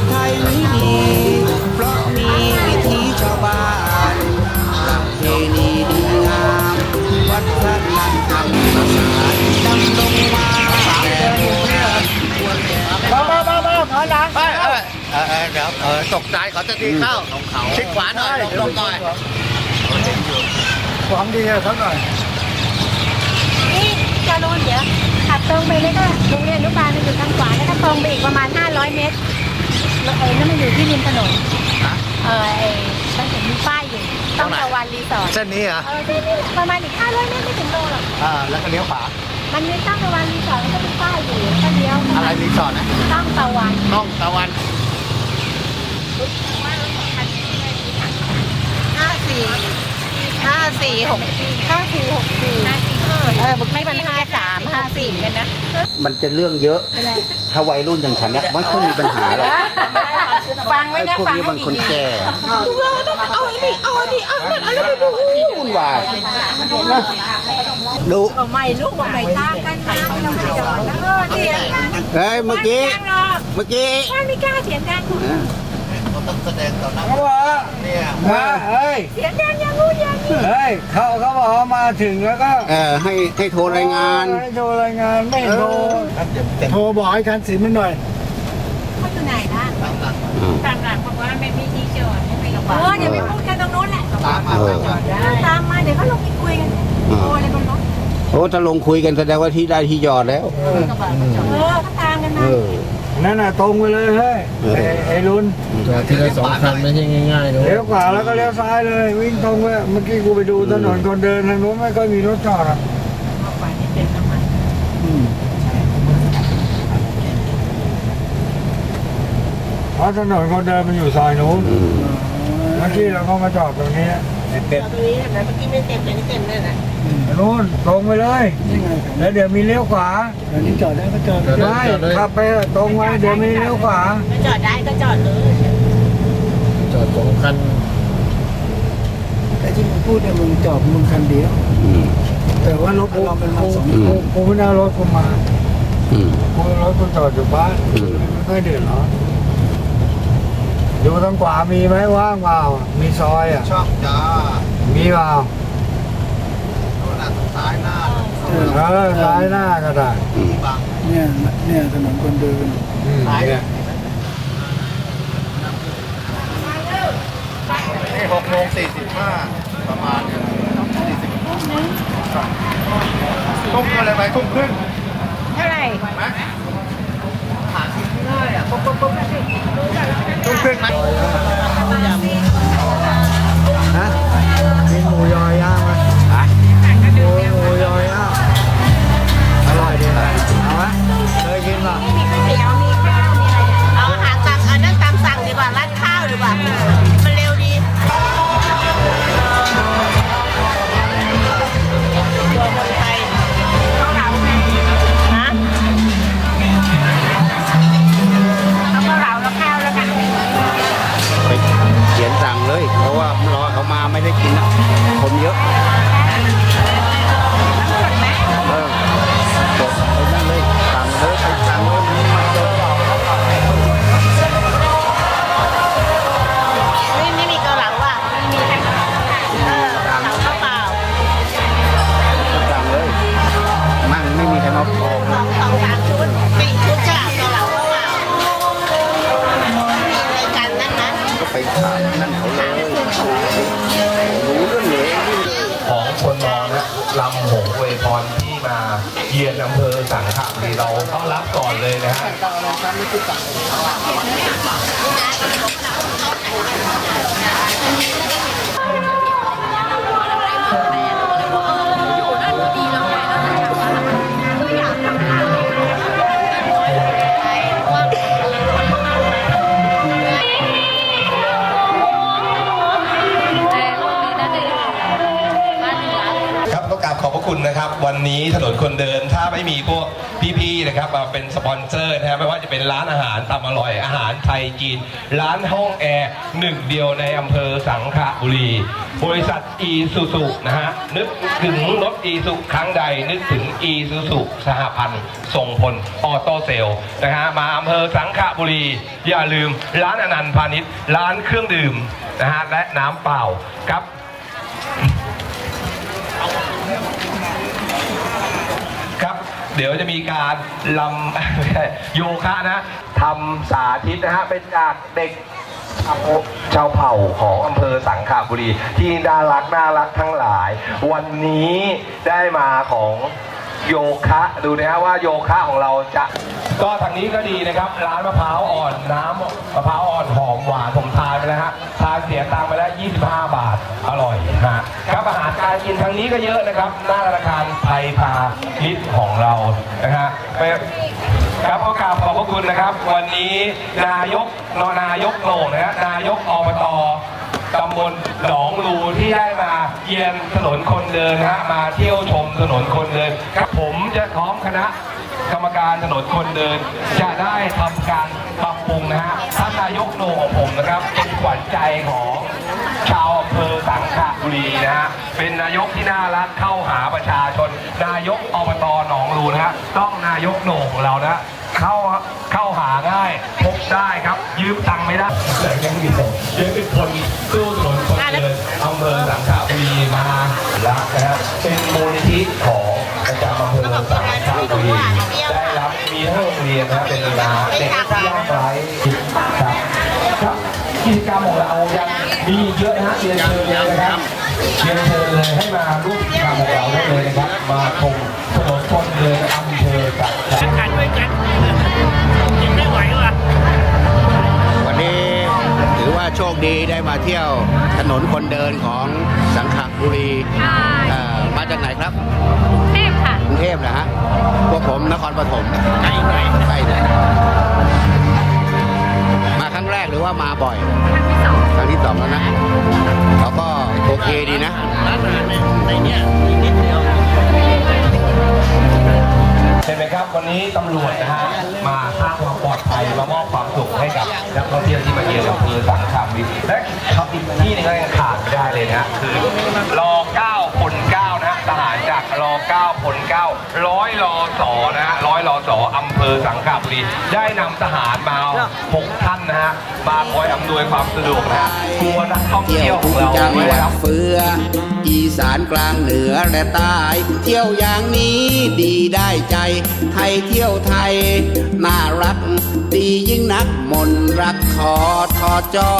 ศไทยนี้ดี เพราะมีวิถีชาวบ้านประเพนีดีงาม วัดฒนธรรมศาสนาดำรงมาสามเดือนเพื่อควรแก่มามามามาขอหลังไปเออเออเดี๋ยวเออตกใจขอจะตีเข้าชิดขวาหน่อยลงหน่อยความดีให้เขาหน่อยนี่จะลงเดี๋ยวขับตรงไปเลยก็โรงเรียนอนุบาลมันอยู่ทางขวาแล้วก็ตรงไปอีกประมาณ 500 เมตร แล้วเอ้นั่นมันอยู่ที่ริมถนนฮะเออไอ้มันเห็นมีป้ายอยู่ต้องตะวันรีสอร์ทเส้นนี้เหรอเออที่นี่ประมาณอีก500เมตรไม่ถึงโลหรอกอ่าแล้วก็เลี้ยวขวามันมีตั้งตะวันรีสอร์ทแล้วก็มีป้ายอยู่แล้วก็เลี้ยวอะไรรีสอร์ทนะต้องตะวันต้องตะวันห้าสี่ห้าสี่หกห้าสี่หกสี่เออไม่มันห้าสามห้าสี่กันนะมันจะเรื่องเยอะถ้าวัยรุ่นอย่างฉันเนี่ยไม่ค่อยมีปัญหาหรอก ฟังไว้ไอ้นะพวกฟังนี้ให้มันคนดีแก่เอาไอ้นี่เอาไอ้นี่เอานั่นเอาแล้วไปดูวุ่นวายนะดูเอาไม่ลูกเอาไม่ตามกันมาเราไม่จอดแล้วเออเนี่ยเฮ้ยเมื่อกี้ ไม่กล้าหรอกเมื่อกี้บ้านไม่กล้าเสียงดังเขาต้องแสดงต่อหน้าเขาบอกว่าเนี่ยมาเฮ้ย เสียงดังอย่างงู้นอย่างนี้เฮ้ย เขาเขาบอกว่ามาถึงแล้วก็เออให้ให้โทรรายงาน ให้โทรรายงานไม่โทรโทรบอกให้คันสีมันหน่อย ตามมาเออตามมาเออตามมาเดี๋ยวเขาลงไปคุยกันโอ้อะไรบนรถโอ้ถ้าลงคุยกันแสดงว่าที่ได้ที่หยอดแล้ว เออเขาตามกันเอมาอ นั่นน่ะตรงไปเลยเฮ้ยเออ ไอ้ไอ้รุ่นจอดทีละสองคันไม่ใช่ง่ายๆนะเลี้ยวขวาแล้วก็เลี้ยวซ้ายเลย วิ่งตรงไปเมื่อกี้กูไปดูถนนคนเดินทางนู้นไม่ค่อยมีรถจอดอะอืมเพราะถนนคนเดินมันอยู่ซอยนู้นอืมเมื่อกี้เราก็มาจอดตรงนี้ ไอ้เป็ดตรงนี้เห็นไหมเมื่อกี้ไม่เต็มเลยนี่เต็มเลยนะนู้นตรงไปเลยแล้วเดี๋ยวมีเลี้ยวขวาเดี๋ยวนี้จอดได้ก็จอดได้จอดเลยขับไปตรงไว้เดี๋ยวมีเลี้ยวขวาก็จอดได้ก็จอดเลยจอดสองคันแต่ที่มึงพูดเนี่ยมึงจอบมึงคันเดียวอืมแต่ว่ารถกูเราเป็นมาสองกูกูไม่น่ารถกูมาอืมกูรถกูจอดอยู่บ้านอืมไม่ค่อยเดือดร้อนดูทางขวามีไหมว่างเปล่ามี ซอยอะ ช่องจ้ามีเปล่าโน่นน่ะซ้ายหน้าเออซ้ายหน้าก็ได้อืมบังเนี่ยเนี่ยถนนคนเดินอืมเนี่ยนี่หกโมงสี่สิบห้าประมาณเนี่ยสี่สิบทุ่มอะไรไปทุ่มครึ่งเท่าไหร่ไหมหาซื้อง่ายอะปุ๊บปุ๊บปุ๊บทุ่มครึ่งไหม คนเยอะ คนมองนะลำหงเวยพรที่มาเยือนอำเภอสังขบุรีเราต้อนรับก่อนเลยนะฮะ ขอบพระคุณนะครับ วันนี้ถนนคนเดินถ้าไม่มีพวกพี่ๆนะครับมาเป็นสปอนเซอร์นะฮะไม่ว่าจะเป็นร้านอาหารตามอร่อยอาหารไทยจีน ร้านห้องแอร์หนึ่งเดียวในอำเภอสังขบุรี บริษัทอีซูซูนะฮะนึกถึงรถอีซูครั้งใดนึกถึงอีซูซูสหพันธ์ส่งพลออโต้เซลนะฮะมาอำเภอสังขบุรี อย่าลืม ร้านอนันต์พาณิชย์ร้านเครื่องดื่มนะฮะและน้ำเปล่าครับ เดี๋ยวจะมีการลำโยคะนะทำสาธิตนะฮะเป็นจากเด็กชาวเผ่าของอำเภอสังขบุรี ที่น่ารักน่ารักทั้งหลาย วันนี้ได้มาของ โยคะดูนะฮะว่าโยคะของเราจะ ก็ทางนี้ก็ดีนะครับ ร้านมะพร้าวอ่อนน้ำมะพร้าวอ่อนหอมหวานผมทานไปแล้วฮะทานเสียตังค์ไปแล้ว 25 บาทอร่อยฮะครับอาหารการกินทางนี้ก็เยอะนะครับหน้าธนาคารไทยพาณิชย์ของเรานะฮะไปครับขอกราบขอบพระคุณนะครับ วันนี้นายกนนายกโหน่งนะฮะนายกอบต ตำบลหนองรูที่ได้มาเยี่ยนถนนคนเดินนะฮะมาเที่ยวชมถนนคนเดินครับผมจะพร้อมคณะกรรมการถนนคนเดิน จะได้ทำการปรับปรุงนะฮะท่านนายกโหนของผมนะครับ เป็นขวัญใจของชาวอำเภอสังขบุรีนะฮะเป็นนายกที่น่ารักเข้าหาประชาชน นายกอบตหนองรูนะฮะต้องนายกโหนของเรานะ เข้าเข้าหาง่ายพบได้ครับ ยืมตังค์ไม่ได้แต่ยังมีผมยังเป็นคนสู้ถนนคนเดินอำเภอสังขบุรีมาแล้วนะครับเป็นมูลนิธิของประจำอำเภอสังขบุรีได้รับมีทั้งโรงเรียนนะครับเป็นนาเด็กที่ยากไร้ครับครับกิจกรรมของเรายังมีอีกเยอะนะฮะเรียนเชิญเลยนะครับเรียนเชิญเลยให้มาร่วมกิจกรรมของเราได้เลยนะครับมาชมถนนคนเดินอำ โชคดีได้มาเที่ยวถนนคนเดินของสังขบุรีเอ่อมาจากไหนครับเทพค่ะกรุงเทพนะฮะพวกผมนครปฐมใกล้ใกล้ใกล้เลยมาครั้งแรกหรือว่ามาบ่อย นี้ตำรวจนะฮะมาสร้างความปลอดภัยมามอบความสุขให้กับนักท่องเที่ยวที่มาเยือนอำเภอสังขามีและครับอีกที่หนึงก็ยังขาดไม่ได้เลยนะฮะคือรอ9พล9นะฮะทหารจากรอ9พล9 ร้อยรอสอนะฮะร้อยรอสออำเภอสังขบุรีได้นำทหารมา6ท่านนะฮะมาคอยอำนวยความสะดวกนะฮะกลัวนักท่องเที่เที่ยยววขทุองกเราจังไม่หได้วัดรับ เฟือ อีสานกลางเหนือและใต้ เที่ยวอย่างนี้ดีได้ใจ ไทยเที่ยวไทย น่ารัก ดียิ่งนักมนรักขอทอจอ